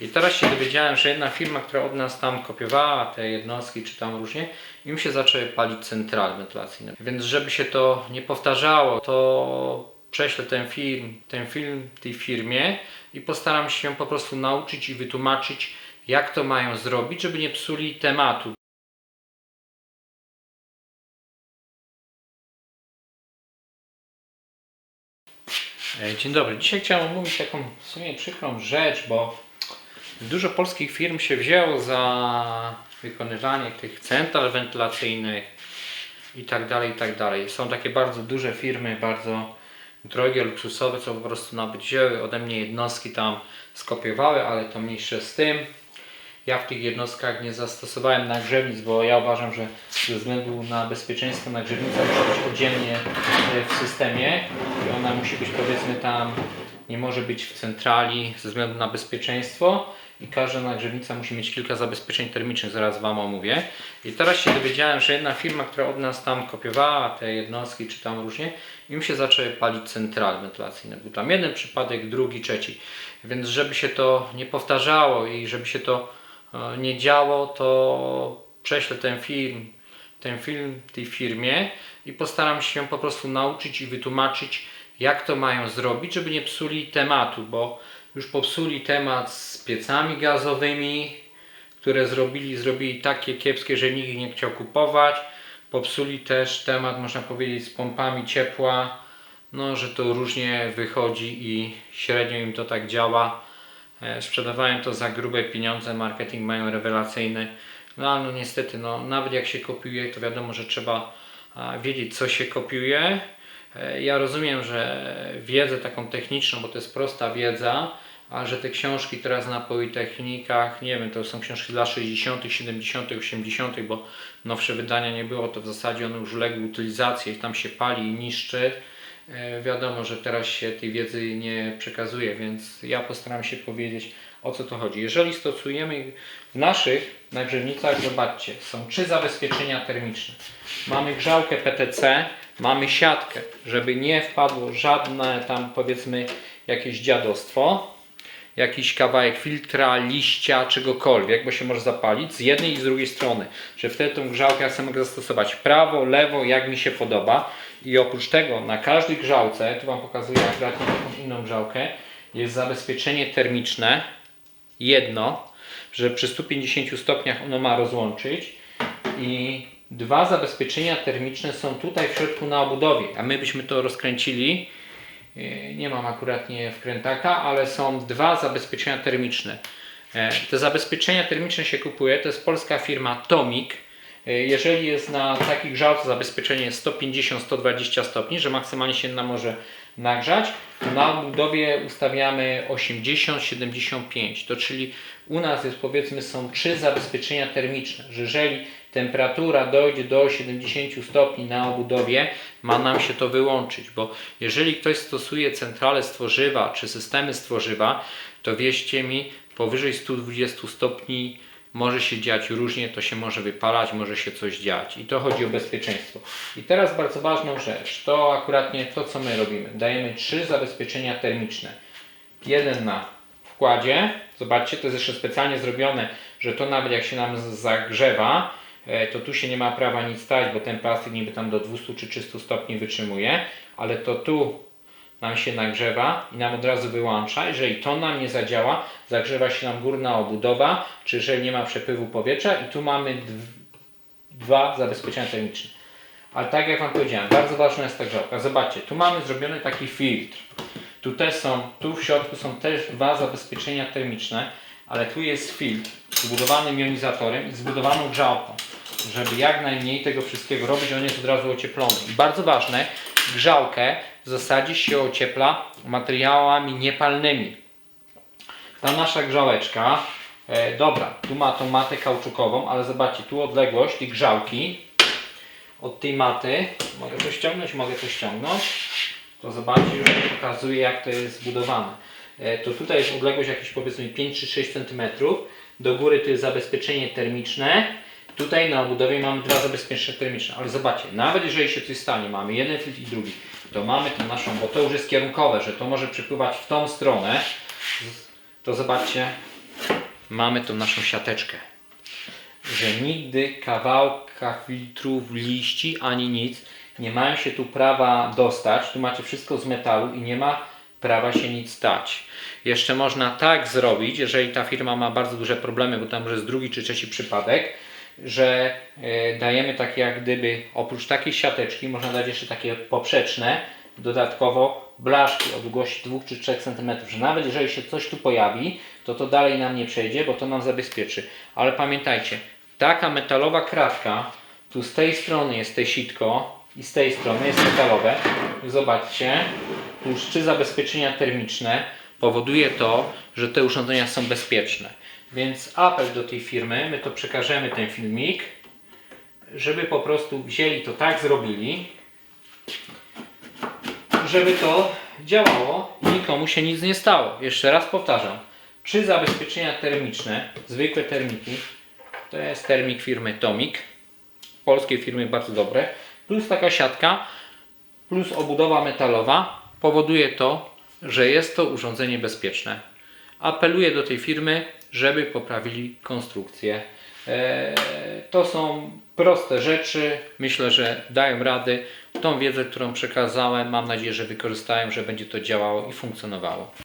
I teraz się dowiedziałem, że jedna firma, która od nas tam kopiowała te jednostki, czy tam różnie, im się zaczęły palić centrale wentylacyjne. Więc żeby się to nie powtarzało, to prześlę ten film, ten film tej firmie i postaram się po prostu nauczyć i wytłumaczyć, jak to mają zrobić, żeby nie psuli tematu. E, Dzień dobry. Dzisiaj chciałem omówić taką w sumie przykrą rzecz, bo dużo polskich firm się wzięło za wykonywanie tych central wentylacyjnych i tak dalej, i tak dalej. Są takie bardzo duże firmy, bardzo drogie, luksusowe, co po prostu nawet wzięły ode mnie jednostki tam skopiowały, ale to mniejsze z tym. Ja w tych jednostkach nie zastosowałem nagrzewnic, bo ja uważam, że ze względu na bezpieczeństwo nagrzewnica musi być oddzielnie e, w systemie i ona musi być powiedzmy tam, nie może być w centrali ze względu na bezpieczeństwo i każda nagrzewnica musi mieć kilka zabezpieczeń termicznych, zaraz Wam omówię. I teraz się dowiedziałem, że jedna firma, która od nas tam kopiowała te jednostki czy tam różnie, im się zaczęły palić centrale wentylacyjne. Był tam jeden przypadek, drugi, trzeci. Więc żeby się to nie powtarzało i żeby się to e, nie działo, to prześlę ten film, ten film tej firmie i postaram się po prostu nauczyć i wytłumaczyć, jak to mają zrobić, żeby nie psuli tematu, bo już popsuli temat z piecami gazowymi, które zrobili, zrobili takie kiepskie, że nikt ich nie chciał kupować. Popsuli też temat, można powiedzieć, z pompami ciepła, no, że to różnie wychodzi i średnio im to tak działa. E, Sprzedawałem to za grube pieniądze, marketing mają rewelacyjny. No ale no niestety, no, nawet jak się kopiuje, to wiadomo, że trzeba wiedzieć, co się kopiuje. E, Ja rozumiem, że wiedzę taką techniczną, bo to jest prosta wiedza, a że te książki teraz na Politechnikach, nie wiem, to są książki dla 60., 70., 80., bo nowsze wydania nie było, to w zasadzie one już uległy utylizacji, tam się pali i niszczy. E, Wiadomo, że teraz się tej wiedzy nie przekazuje, więc ja postaram się powiedzieć o co to chodzi. Jeżeli stosujemy w naszych nagrzewnicach, zobaczcie, są trzy zabezpieczenia termiczne. Mamy grzałkę PTC, mamy siatkę, żeby nie wpadło żadne tam powiedzmy jakieś dziadostwo, jakiś kawałek filtra, liścia, czegokolwiek, bo się może zapalić z jednej i z drugiej strony, że wtedy tą grzałkę ja sobie mogę zastosować prawo, lewo, jak mi się podoba i oprócz tego na każdej grzałce, tu Wam pokazuję akurat taką inną grzałkę, jest zabezpieczenie termiczne, jedno, że przy 150 stopniach ono ma rozłączyć i dwa zabezpieczenia termiczne są tutaj w środku na obudowie, a my byśmy to rozkręcili E, nie mam akurat nie wkrętaka, ale są dwa zabezpieczenia termiczne. E, Te zabezpieczenia termiczne się kupuje, to jest polska firma Tomik. E, Jeżeli jest na takich grzałce zabezpieczenie 150-120 stopni, że maksymalnie się nam może nagrzać, na budowie ustawiamy 80-75. To czyli u nas jest powiedzmy są trzy zabezpieczenia termiczne, że jeżeli temperatura dojdzie do 70 stopni na obudowie, ma nam się to wyłączyć, bo jeżeli ktoś stosuje centrale z tworzywa czy systemy z tworzywa, to wierzcie mi, powyżej 120 stopni może się dziać różnie, to się może wypalać, może się coś dziać i to chodzi o bezpieczeństwo. I teraz bardzo ważną rzecz, to akurat nie to co my robimy. Dajemy trzy zabezpieczenia termiczne. Jeden na wkładzie, zobaczcie, to jest jeszcze specjalnie zrobione, że to nawet jak się nam zagrzewa, e, to tu się nie ma prawa nic stać, bo ten plastik niby tam do 200 czy 300 stopni wytrzymuje, ale to tu nam się nagrzewa i nam od razu wyłącza. Jeżeli to nam nie zadziała, zagrzewa się nam górna obudowa, czy jeżeli nie ma przepływu powietrza i tu mamy dw- dwa zabezpieczenia termiczne. Ale tak jak Wam powiedziałem, bardzo ważna jest ta grzałka. Zobaczcie, tu mamy zrobiony taki filtr. Tu też są, tu w środku są też dwa zabezpieczenia termiczne, ale tu jest filtr zbudowany jonizatorem i zbudowaną grzałką, żeby jak najmniej tego wszystkiego robić, on jest od razu ocieplony. I bardzo ważne, grzałkę w zasadzie się ociepla materiałami niepalnymi. Ta nasza grzałeczka, e, dobra, tu ma tą matę kauczukową, ale zobaczcie, tu odległość tej grzałki od tej maty, mogę to ściągnąć, mogę to ściągnąć, to zobaczcie, już pokazuje jak to jest zbudowane. E, To tutaj jest odległość jakieś powiedzmy 5 czy 6 cm, do góry to jest zabezpieczenie termiczne, tutaj na obudowie mamy dwa zabezpieczenia termiczne, ale zobaczcie, nawet jeżeli się coś stanie, mamy jeden filtr i drugi, to mamy tą naszą, bo to już jest kierunkowe, że to może przepływać w tą stronę, to zobaczcie, mamy tą naszą siateczkę. Że nigdy kawałka filtrów, liści ani nic nie mają się tu prawa dostać. Tu macie wszystko z metalu i nie ma prawa się nic stać. Jeszcze można tak zrobić, jeżeli ta firma ma bardzo duże problemy, bo tam już jest drugi czy trzeci przypadek, że e, dajemy takie jak gdyby oprócz takiej siateczki można dać jeszcze takie poprzeczne, dodatkowo blaszki o długości 2 czy 3 cm, że nawet jeżeli się coś tu pojawi, to to dalej nam nie przejdzie, bo to nam zabezpieczy. Ale pamiętajcie, taka metalowa kratka, tu z tej strony jest te sitko i z tej strony jest metalowe. Zobaczcie, trzy zabezpieczenia termiczne powoduje to, że te urządzenia są bezpieczne. Więc apel do tej firmy, my to przekażemy ten filmik, żeby po prostu wzięli to tak, zrobili, żeby to działało i nikomu się nic nie stało. Jeszcze raz powtarzam, trzy zabezpieczenia termiczne, zwykłe termiki, to jest termik firmy Tomik, polskiej firmy bardzo dobre, plus taka siatka, plus obudowa metalowa powoduje to, że jest to urządzenie bezpieczne. Apeluję do tej firmy, żeby poprawili konstrukcję. Eee, To są proste rzeczy. Myślę, że dają rady. Tą wiedzę, którą przekazałem, mam nadzieję, że wykorzystają, że będzie to działało i funkcjonowało.